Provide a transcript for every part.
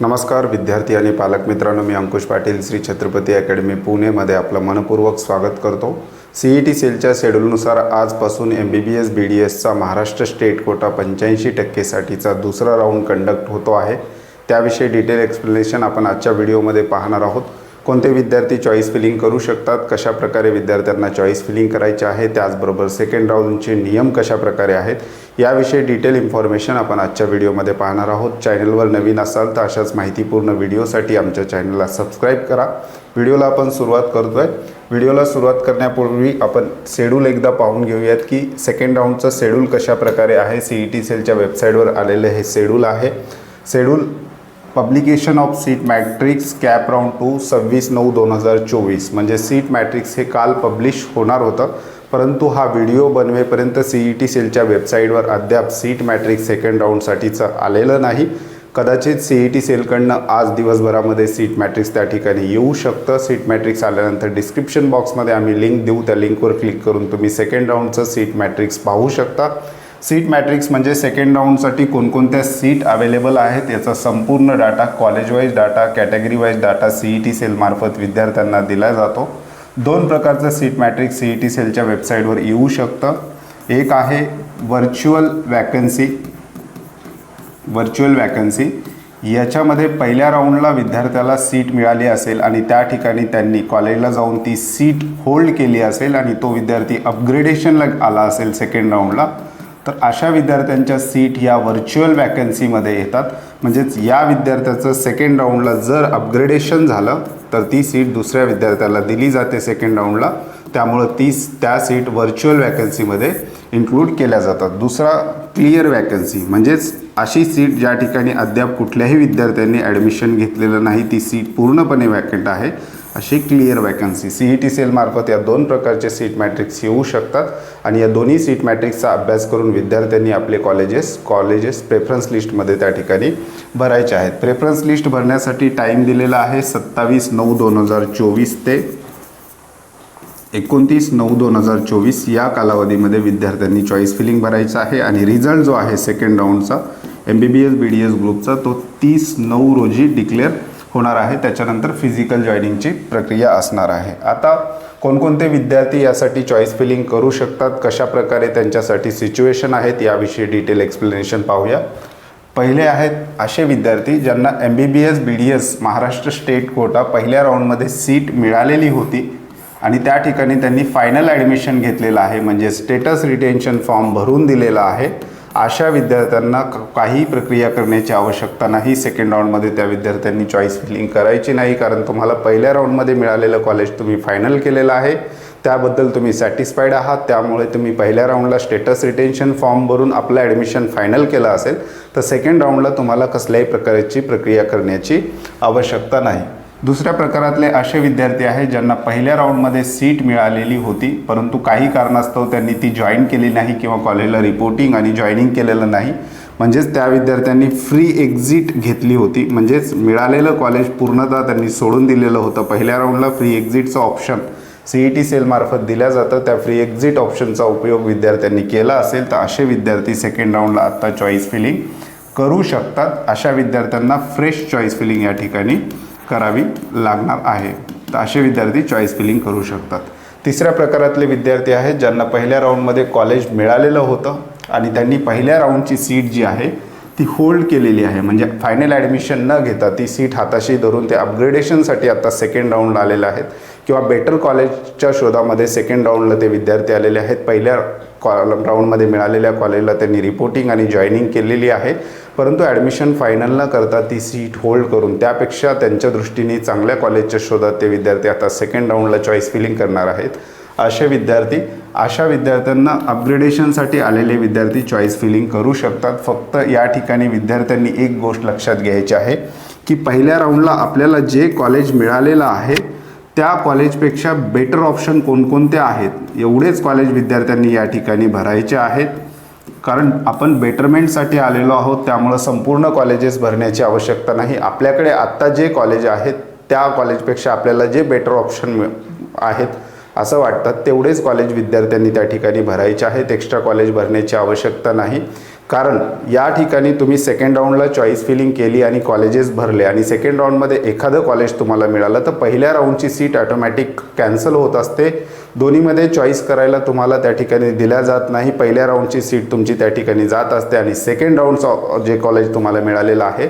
नमस्कार विद्यार्थी आणि पालक मित्रांनो मी अंकुश पाटील श्री छत्रपती अकॅडमी पुणेमध्ये आपलं मनपूर्वक स्वागत करतो. सी ई टी सेलच्या शेड्यूलनुसार आजपासून M B B S B D एसचा Maharashtra state quota पंच्याऐंशी टक्केसाठीचा दुसरा राऊंड कंडक्ट होतो आहे. त्याविषयी डिटेल एक्सप्लेनेशन आपण आजच्या व्हिडिओमध्ये पाहणार आहोत. कोणते विद्यार्थी चॉईस फिलिंग करू शकतात? कशा प्रकारे विद्यार्थ्यांना चॉईस फिलिंग करायचे आहे? त्याचबरोबर सेकंड राऊंडचे नियम कशा प्रकारे आहेत? याविषयी डिटेल इन्फॉर्मेशन आपण आजच्या व्हिडिओमध्ये पाहणार आहोत. चॅनलवर नवीन असाल तर अशाच माहितीपूर्ण व्हिडिओसाठी आमच्या चॅनलला सबस्क्राईब करा. व्हिडिओला आपण सुरुवात करतो आहे व्हिडिओला सुरुवात करण्यापूर्वी आपण शेड्यूल एकदा पाहून घेऊयात की सेकंड राऊंडचं शेड्यूल कशा प्रकारे आहे? सी ई टी सेलच्या वेबसाईटवर आलेलं हे शेड्यूल आहे. Schedule publication of seat matrix CAP round two सव्वीस नऊ दोन हजार चोवीस. म्हणजे सीट मॅट्रिक्स हे काल पब्लिश होणार होतं. परंतु हा व्हिडिओ बनवेपर्यंत सी ई टी सेलच्या वेबसाईटवर अद्याप सीट मॅट्रिक्स सेकंड राऊंडसाठीचं आलेलं नाही. कदाचित सी ई टी सेलकडनं आज दिवसभरामध्ये सीट मॅट्रिक्स त्या ठिकाणी येऊ शकतं. सीट मॅट्रिक्स आल्यानंतर डिस्क्रिप्शन बॉक्समध्ये आम्ही लिंक देऊ. त्या लिंकवर क्लिक करून तुम्ही सेकंड राऊंडचं सीट मॅट्रिक्स पाहू शकता. सीट मॅट्रिक्स म्हणजे सेकंड राऊंडसाठी कोणकोणत्या सीट अवेलेबल आहेत याचा संपूर्ण data collegewise data categorywise data C E T सेलमार्फत विद्यार्थ्यांना दिला जातो. दोन प्रकारचं seat matrix C E T सेलच्या वेबसाईटवर येऊ शकतं. एक आहे व्हर्च्युअल वॅकन्सी व्हर्च्युअल वॅकन्सी याच्यामध्ये पहिल्या राऊंडला विद्यार्थ्याला सीट मिळाली असेल आणि त्या ठिकाणी त्यांनी कॉलेजला जाऊन ती सीट होल्ड केली असेल आणि तो विद्यार्थी अपग्रेडेशनला आला असेल सेकंड राऊंडला तर अशा विद्यार्थ्यांच्या सीट या व्हर्च्युअल वॅकन्सीमध्ये येतात. म्हणजेच या विद्यार्थ्याचं सेकंड राऊंडला जर अपग्रेडेशन झालं तर ती सीट दुसऱ्या विद्यार्थ्याला दिली जाते सेकंड राऊंडला त्यामुळं ती त्या सीट व्हर्च्युअल वॅकन्सीमध्ये इन्क्लूड केल्या जातात. दुसरा क्लिअर वॅकन्सी म्हणजेच अशी सीट ज्या ठिकाणी अद्याप कुठल्याही विद्यार्थ्यांनी ॲडमिशन घेतलेलं नाही ती सीट पूर्णपणे वॅकंट आहे. अशी clear vacancy C E T C एलमार्फत या दोन प्रकारचे सीट मॅट्रिक्स येऊ शकतात आणि या दोन्ही सीट मॅट्रिक्सचा अभ्यास करून विद्यार्थ्यांनी आपले कॉलेजेस कॉलेजेस प्रेफरन्स लिस्टमध्ये त्या ठिकाणी भरायचे आहेत. प्रेफरन्स लिस्ट भरण्यासाठी टाईम दिलेला आहे सत्तावीस नऊ दोन हजार चोवीस ते एकोणतीस नऊ दोन हजार चोवीस या कालावधीमध्ये विद्यार्थ्यांनी चॉईस फिलिंग भरायचं आहे आणि रिझल्ट जो आहे second राऊंडचा M B B S B D S ग्रुपचा तो तीस नऊ रोजी डिक्लेअर होणार आहे. त्याच्यानंतर फिजिकल जॉईनिंगची प्रक्रिया असणार आहे. आता कोणकोणते विद्यार्थी यासाठी चॉईस फिलिंग करू शकतात? कशा प्रकारे त्यांच्यासाठी सिच्युएशन आहेत? याविषयी डिटेल एक्सप्लेनेशन पाहूया. पहिले आहेत असे विद्यार्थी ज्यांना M B B S B D S Maharashtra state quota पहिल्या राऊंडमध्ये सीट मिळालेली होती आणि त्या ठिकाणी त्यांनी फायनल ॲडमिशन घेतलेलं आहे. म्हणजे स्टेटस रिटेन्शन फॉर्म भरून दिलेला आहे. अशा विद्यार्थ्यांना क- काही प्रक्रिया करण्याची आवश्यकता नाही. सेकंड राऊंडमध्ये त्या विद्यार्थ्यांनी चॉईस फिलिंग करायची नाही कारण तुम्हाला पहिल्या राऊंडमध्ये मिळालेलं कॉलेज तुम्ही फायनल केलेलं आहे. त्याबद्दल तुम्ही सॅटिस्फाईड आहात. त्यामुळे तुम्ही पहिल्या राऊंडला स्टेटस रिटेन्शन फॉर्म भरून आपलं ॲडमिशन फायनल केलं असेल तर सेकंड राऊंडला तुम्हाला कसल्याही प्रकारची प्रक्रिया करण्याची आवश्यकता नाही. दुसऱ्या प्रकारातले असे विद्यार्थी आहेत ज्यांना पहिल्या राऊंडमध्ये सीट मिळालेली होती परंतु काही कारणास्तव त्यांनी ती जॉईन केली नाही किंवा कॉलेजला रिपोर्टिंग आणि जॉईनिंग केलेलं नाही. म्हणजेच त्या विद्यार्थ्यांनी फ्री एक्झिट घेतली होती. म्हणजेच मिळालेलं कॉलेज पूर्णतः त्यांनी सोडून दिलेलं होतं. पहिल्या राऊंडला फ्री एक्झिटचं ऑप्शन सी ई टी सेलमार्फत दिल्या जातं. त्या फ्री एक्झिट ऑप्शनचा उपयोग विद्यार्थ्यांनी केला असेल तर असे विद्यार्थी सेकंड राऊंडला आत्ता चॉईस फिलिंग करू शकतात. अशा विद्यार्थ्यांना फ्रेश चॉईस फिलिंग या ठिकाणी करावी लागणार आहे. तर असे विद्यार्थी चॉईस फिलिंग करू शकतात. तिसऱ्या प्रकारातले विद्यार्थी आहेत ज्यांना पहिल्या राऊंडमध्ये कॉलेज मिळालेलं होतं आणि त्यांनी पहिल्या राऊंडची सीट जी आहे ती होल्ड केलेली आहे. म्हणजे फायनल ॲडमिशन न घेता ती सीट हाताशी धरून ते अपग्रेडेशनसाठी आता सेकंड राऊंड आलेले आहेत. किंवा बेटर कॉलेजच्या शोधामध्ये सेकंड राऊंडला ते विद्यार्थी आलेले आहेत. पहिल्या कॉ राऊंडमध्ये मिळालेल्या कॉलेजला त्यांनी रिपोर्टिंग आणि जॉईनिंग केलेली आहे. परंतु ॲडमिशन फायनल न करता ती सीट होल्ड करून त्यापेक्षा त्यांच्या दृष्टीने चांगल्या कॉलेजच्या शोधात ते विद्यार्थी आता सेकंड राऊंडला चॉईस फिलिंग करणार आहेत. असे विद्यार्थी अशा विद्यार्थ्यांना अपग्रेडेशनसाठी आलेले विद्यार्थी चॉईस फिलिंग करू शकतात. फक्त या ठिकाणी विद्यार्थ्यांनी एक गोष्ट लक्षात घ्यायची आहे की पहिल्या राऊंडला आपल्याला जे कॉलेज मिळालेलं आहे त्या कॉलेजपेक्षा बेटर ऑप्शन कोणकोणते आहेत? एवढेच कॉलेज विद्यार्थ्यांनी या ठिकाणी भरायचे आहेत. कारण आपण बेटरमेंटसाठी आलेलो आहोत त्यामुळं संपूर्ण कॉलेजेस भरण्याची आवश्यकता नाही. आपल्याकडे आत्ता जे कॉलेज आहेत त्या कॉलेजपेक्षा आपल्याला जे बेटर ऑप्शन आहेत असं वाटतं तेवढेच कॉलेज विद्यार्थ्यांनी त्या ठिकाणी भरायचे आहेत. एक्स्ट्रा कॉलेज भरण्याची आवश्यकता नाही. कारण या ठिकाणी तुम्ही सेकंड राऊंडला चॉईस फिलिंग केली आणि कॉलेजेस भरले आणि सेकंड राऊंडमध्ये एखादं कॉलेज तुम्हाला मिळालं तर पहिल्या राऊंडची सीट ऑटोमॅटिक कॅन्सल होत असते. दोन्हीमध्ये चॉईस करायला तुम्हाला त्या ठिकाणी दिल्या जात नाही. पहिल्या राऊंडची सीट तुमची त्या ठिकाणी जात असते आणि सेकंड राऊंडचं जे कॉलेज तुम्हाला मिळालेलं आहे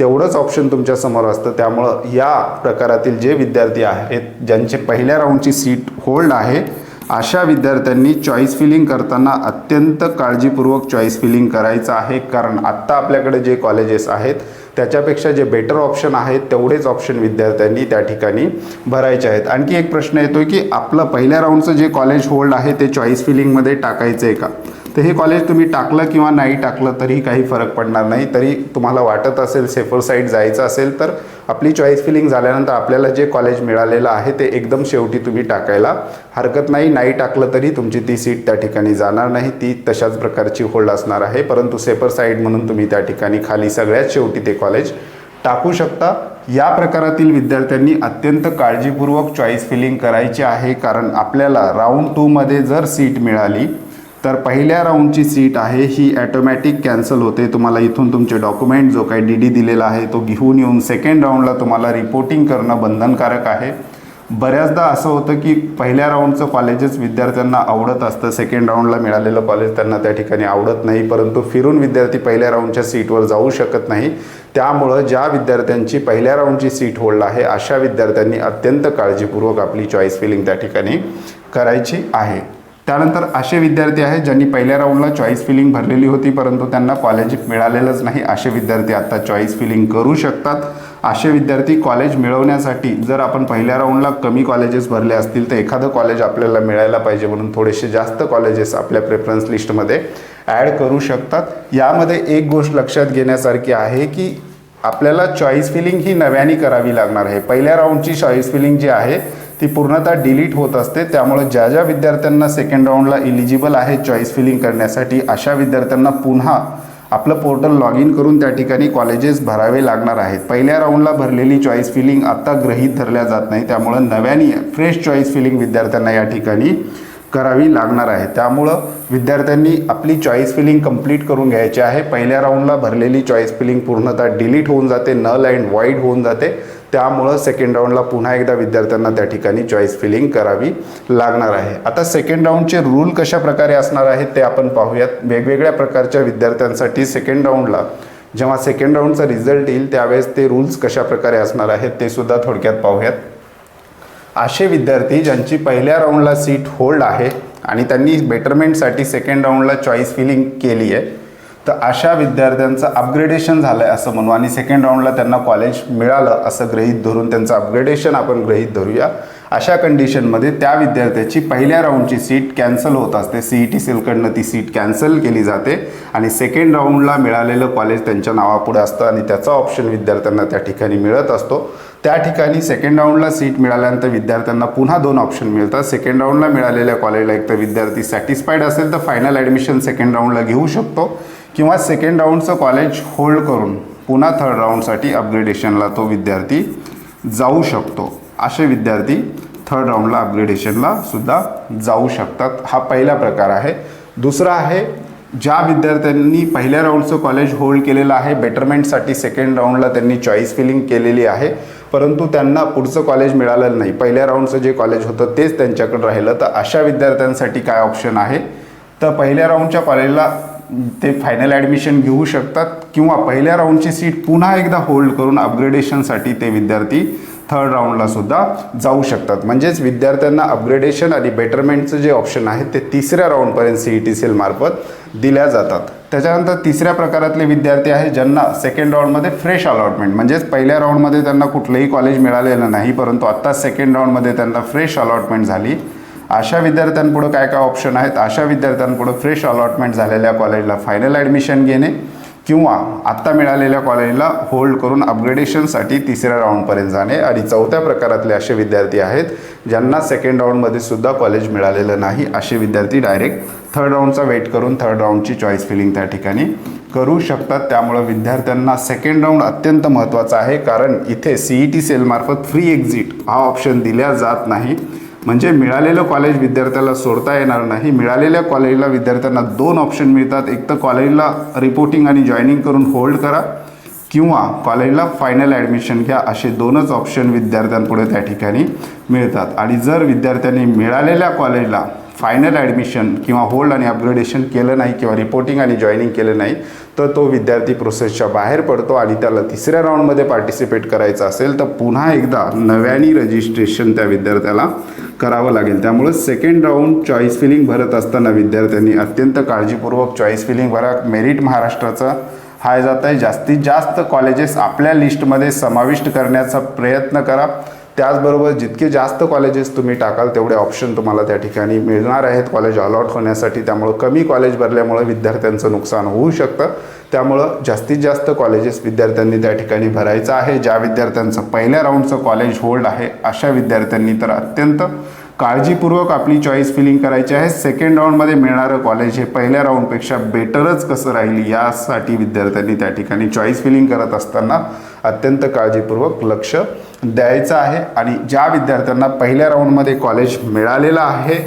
तेवढंच ऑप्शन तुमच्यासमोर असतं. त्यामुळं या प्रकारातील जे विद्यार्थी आहेत ज्यांचे पहिल्या राऊंडची सीट होल्ड आहे अशा विद्यार्थ्यांनी चॉईस फिलिंग करताना अत्यंत काळजीपूर्वक चॉईस फिलिंग करायचं आहे. कारण आत्ता आपल्याकडे जे कॉलेजेस आहेत त्याच्यापेक्षा जे बेटर ऑप्शन आहेत तेवढेच ऑप्शन विद्यार्थ्यांनी त्या ठिकाणी भरायचे आहेत. आणखी एक प्रश्न येतो की आपलं पहिल्या राऊंडचं जे कॉलेज होल्ड आहे ते चॉईस फिलिंगमध्ये टाकायचं आहे का? तर हे कॉलेज तुम्ही टाकलं किंवा नाही टाकलं तरी काही फरक पडणार नाही. तरी तुम्हाला वाटत असेल सेफर साईड जायचं असेल तर आपली चॉईस फिलिंग झाल्यानंतर आपल्याला जे कॉलेज मिळालेलं आहे ते एकदम शेवटी तुम्ही टाकायला हरकत नाही. नाही टाकलं तरी तुमची ती सीट त्या ठिकाणी जाणार नाही. ती तशाच प्रकारची होल्ड असणार आहे. परंतु सेफर साईड म्हणून तुम्ही त्या ठिकाणी खाली सगळ्यात शेवटी ते कॉलेज टाकू शकता. या प्रकारातील विद्यार्थ्यांनी अत्यंत काळजीपूर्वक चॉईस फिलिंग करायची आहे. कारण आपल्याला राऊंड टूमध्ये जर सीट मिळाली तर पहिल्या राऊंडची सीट आहे. ही ॲटोमॅटिक कॅन्सल होते. तुम्हाला इथून तुमचे डॉक्युमेंट जो काही डी डी दिलेला आहे तो घेऊन येऊन सेकंड राऊंडला तुम्हाला रिपोर्टिंग करणं बंधनकारक आहे. बऱ्याचदा असं होतं की पहिल्या राऊंडचं कॉलेजेस विद्यार्थ्यांना आवडत असतं. सेकंड राऊंडला मिळालेलं कॉलेज त्यांना त्या ठिकाणी आवडत नाही. परंतु फिरून विद्यार्थी पहिल्या राऊंडच्या सीटवर जाऊ शकत नाही. त्यामुळं ज्या विद्यार्थ्यांची पहिल्या राऊंडची सीट होल्ड आहे अशा विद्यार्थ्यांनी अत्यंत काळजीपूर्वक आपली चॉईस फिलिंग त्या ठिकाणी करायची आहे. त्यानंतर असे विद्यार्थी आहेत ज्यांनी पहिल्या राऊंडला चॉईस फिलिंग भरलेली होती परंतु त्यांना कॉलेज मिळालेलंच नाही. असे विद्यार्थी आता चॉईस फिलिंग करू शकतात. असे विद्यार्थी कॉलेज मिळवण्यासाठी जर आपण पहिल्या राऊंडला कमी कॉलेजेस भरले असतील तर एखादं कॉलेज आपल्याला मिळायला पाहिजे म्हणून थोडेसे जास्त कॉलेजेस आपल्या प्रेफरन्स लिस्टमध्ये ॲड करू शकतात. यामध्ये एक गोष्ट लक्षात घेण्यासारखी आहे की आपल्याला चॉईस फिलिंग ही नव्याने करावी लागणार आहे. पहिल्या राऊंडची चॉईस फिलिंग जी आहे ती पूर्णतः डिलीट होत असते. त्यामुळे ज्या ज्या विद्यार्थ्यांना सेकंड राऊंडला इलिजिबल आहे चॉईस फिलिंग करण्यासाठी अशा विद्यार्थ्यांना पुन्हा आपलं पोर्टल लॉग इन करून त्या ठिकाणी कॉलेजेस भरावे लागणार आहेत. पहिल्या राऊंडला भरलेली चॉईस फिलिंग आत्ता ग्रहीत धरल्या जात नाही. त्यामुळं नव्याने फ्रेश चॉईस फिलिंग विद्यार्थ्यांना या ठिकाणी करावी लागणार आहे. त्यामुळं विद्यार्थ्यांनी आपली चॉईस फिलिंग कंप्लीट करून घ्यायची आहे. पहिल्या राऊंडला भरलेली चॉईस फिलिंग पूर्णतः डिलीट होऊन जाते नल अँड वाईड होऊन जाते. त्यामुळं सेकंड राऊंडला पुन्हा एकदा विद्यार्थ्यांना त्या ठिकाणी चॉईस फिलिंग करावी लागणार आहे. आता सेकंड राऊंडचे रूल कशा प्रकारे असणार आहेत ते आपण पाहूयात. वेगवेगळ्या प्रकारच्या विद्यार्थ्यांसाठी सेकंड राऊंडला जेव्हा सेकंड राऊंडचा रिझल्ट येईल त्यावेळेस ते रूल्स कशा प्रकारे असणार आहेत ते सुद्धा थोडक्यात पाहूयात. असे विद्यार्थी ज्यांची पहिल्या राऊंडला सीट होल्ड आहे आणि त्यांनी बेटरमेंटसाठी सेकंड राऊंडला चॉईस फिलिंग केली आहे तर अशा विद्यार्थ्यांचं अपग्रेडेशन झालं आहे असं म्हणू. आणि सेकंड राऊंडला त्यांना कॉलेज मिळालं असं गृहीत धरून त्यांचं अपग्रेडेशन आपण गृहीत धरूया. अशा कंडिशनमध्ये त्या विद्यार्थ्याची पहिल्या राऊंडची सीट कॅन्सल होत असते. सी ई टी सेलकडनं ती सीट कॅन्सल केली जाते आणि सेकंड राऊंडला मिळालेलं कॉलेज त्यांच्या नावापुढे असतं आणि त्याचा ऑप्शन विद्यार्थ्यांना त्या ठिकाणी मिळत असतो. त्या ठिकाणी सेकंड राऊंडला सीट मिळाल्यानंतर विद्यार्थ्यांना पुन्हा दोन ऑप्शन मिळतात. सेकंड राऊंडला मिळालेल्या कॉलेजला एक तर विद्यार्थी सॅटिस्फाईड असेल तर फायनल ॲडमिशन सेकंड राऊंडला घेऊ शकतो. किंवा सेकंड राऊंडचं कॉलेज होल्ड करून पुन्हा थर्ड राऊंडसाठी अपग्रेडेशनला तो विद्यार्थी जाऊ शकतो. असे विद्यार्थी थर्ड राऊंडला अपग्रेडेशनला सुद्धा जाऊ शकतात. हा पहिला प्रकार आहे. दुसरा आहे ज्या विद्यार्थ्यांनी पहिल्या राऊंडचं कॉलेज होल्ड केलेलं आहे बेटरमेंटसाठी सेकंड राऊंडला त्यांनी चॉईस फिलिंग केलेली आहे. परंतु त्यांना पुढचं कॉलेज मिळालेलं नाही. पहिल्या राऊंडचं जे कॉलेज होतं तेच त्यांच्याकडे राहिलं. तर अशा विद्यार्थ्यांसाठी काय ऑप्शन आहे? तर पहिल्या राऊंडच्या कॉलेजला ते फायनल ॲडमिशन घेऊ शकतात किंवा पहिल्या राऊंडची सीट पुन्हा एकदा होल्ड करून अपग्रेडेशनसाठी ते विद्यार्थी थर्ड राऊंडला सुद्धा जाऊ शकतात. म्हणजेच विद्यार्थ्यांना अपग्रेडेशन आणि बेटरमेंटचं जे ऑप्शन आहे ते तिसऱ्या राऊंडपर्यंत सी ई टी सी एलमार्फत दिल्या जातात. त्याच्यानंतर तिसऱ्या प्रकारातले विद्यार्थी आहेत ज्यांना सेकंड राऊंडमध्ये फ्रेश अलॉटमेंट म्हणजेच पहिल्या राऊंडमध्ये त्यांना कुठलंही कॉलेज मिळालेलं नाही परंतु आत्ता सेकंड राऊंडमध्ये त्यांना फ्रेश अलॉटमेंट झाली. अशा विद्यार्थ्यांपुढं काय काय ऑप्शन आहेत? अशा विद्यार्थ्यांपुढं फ्रेश अलॉटमेंट झालेल्या कॉलेजला फायनल ॲडमिशन घेणे किंवा आत्ता मिळालेल्या कॉलेजला होल्ड करून अपग्रेडेशनसाठी तिसऱ्या राऊंडपर्यंत जाणे. आणि चौथ्या प्रकारातले असे विद्यार्थी आहेत ज्यांना सेकंड राऊंडमध्ये सुद्धा कॉलेज मिळालेलं नाही असे विद्यार्थी डायरेक्ट थर्ड राऊंडचा वेट करून थर्ड राऊंडची चॉईस फिलिंग त्या ठिकाणी करू शकतात. त्यामुळं विद्यार्थ्यांना सेकंड राऊंड अत्यंत महत्त्वाचा आहे. कारण इथे सी ई टी सेलमार्फत फ्री एक्झिट हा ऑप्शन दिल्या जात नाही. म्हणजे मिळालेलं कॉलेज विद्यार्थ्याला सोडता येणार नाही. मिळालेल्या कॉलेजला विद्यार्थ्यांना दोन ऑप्शन मिळतात. एक तर कॉलेजला रिपोर्टिंग आणि जॉईनिंग करून होल्ड करा किंवा कॉलेजला फायनल ॲडमिशन घ्या. असे दोनच ऑप्शन विद्यार्थ्यांपुढे त्या ठिकाणी मिळतात. आणि जर विद्यार्थ्यांनी मिळालेल्या कॉलेजला फायनल ॲडमिशन किंवा होल्ड आणि अपग्रेडेशन केलं नाही किंवा रिपोर्टिंग आणि जॉईनिंग केलं नाही तर तो विद्यार्थी प्रोसेसच्या बाहेर पडतो आणि त्याला तिसऱ्या राऊंडमध्ये पार्टिसिपेट करायचं असेल तर पुन्हा एकदा नव्याने रजिस्ट्रेशन त्या विद्यार्थ्याला करावं लागेल. त्यामुळे सेकंड राऊंड चॉईस फिलिंग भरत असताना विद्यार्थ्यांनी अत्यंत काळजीपूर्वक चॉईस फिलिंग भरा. मेरिट महाराष्ट्राचा हा जात आहे जास्तीत जास्त कॉलेजेस आपल्या लिस्टमध्ये समाविष्ट करण्याचा प्रयत्न करा. त्याचबरोबर जितके जास्त कॉलेजेस तुम्ही टाकाल तेवढे ऑप्शन तुम्हाला त्या ठिकाणी मिळणार आहेत. कॉलेज अलॉट होण्यासाठी त्यामुळं कमी कॉलेज भरल्यामुळं विद्यार्थ्यांचं नुकसान होऊ शकतं. त्यामुळं जास्तीत जास्त कॉलेजेस विद्यार्थ्यांनी त्या ठिकाणी भरायचं आहे. ज्या विद्यार्थ्यांचं पहिल्या राऊंडचं कॉलेज होल्ड आहे अशा विद्यार्थ्यांनी तर अत्यंत काळजीपूर्वक आपली चॉईस फिलिंग करायची आहे. सेकंड राऊंडमध्ये मिळणारं कॉलेज हे पहिल्या राऊंडपेक्षा बेटरच कसं राहील यासाठी विद्यार्थ्यांनी त्या ठिकाणी चॉईस फिलिंग करत असताना अत्यंत काळजीपूर्वक लक्ष द्यायचं आहे. आणि ज्या विद्यार्थ्यांना पहिल्या राऊंडमध्ये कॉलेज मिळालेलं आहे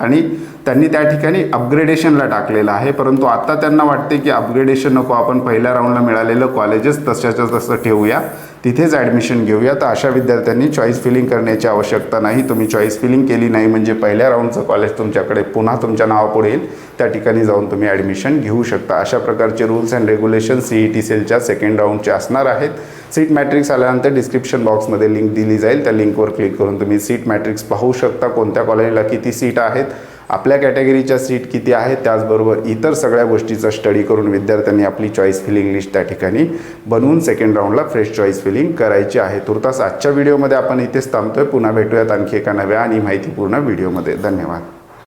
आणि त्यांनी त्या ठिकाणी अपग्रेडेशनला टाकलेलं आहे परंतु आता त्यांना वाटते की अपग्रेडेशन नको आपण पहिल्या राऊंडला मिळालेलं कॉलेजच तशाच्या तसं ठेवूया. तिथेच ॲडमिशन घेऊया. तर अशा विद्यार्थ्यांनी चॉईस फिलिंग करण्याची आवश्यकता नाही. तुम्ही चॉईस फिलिंग केली नाही म्हणजे पहिल्या राऊंडचं कॉलेज तुमच्याकडे पुन्हा तुमच्या नावापुढे येईल. त्या ठिकाणी जाऊन तुम्ही ॲडमिशन घेऊ शकता. अशा प्रकारचे rules and regulation C E T सेलच्या सेकंड राऊंडचे असणार आहेत. सीट मॅट्रिक्स आल्यानंतर डिस्क्रिप्शन बॉक्समध्ये लिंक दिली जाईल. त्या लिंकवर क्लिक करून तुम्ही सीट मॅट्रिक्स पाहू शकता. कोणत्या कॉलेजला किती सीट आहेत? आपल्या कॅटेगरीच्या सीट किती आहेत त्याचबरोबर इतर सगळ्या गोष्टीचा स्टडी करून विद्यार्थ्यांनी आपली चॉईस फिलिंग लिस्ट त्या ठिकाणी बनवून सेकंड राऊंडला फ्रेश चॉईस फिलिंग करायची आहे. तुर्तास आजच्या व्हिडिओमध्ये आपण इथेच थांबतोय. पुन्हा भेटूयात आणखी एका नव्या आणि माहितीपूर्ण व्हिडिओमध्ये धन्यवाद.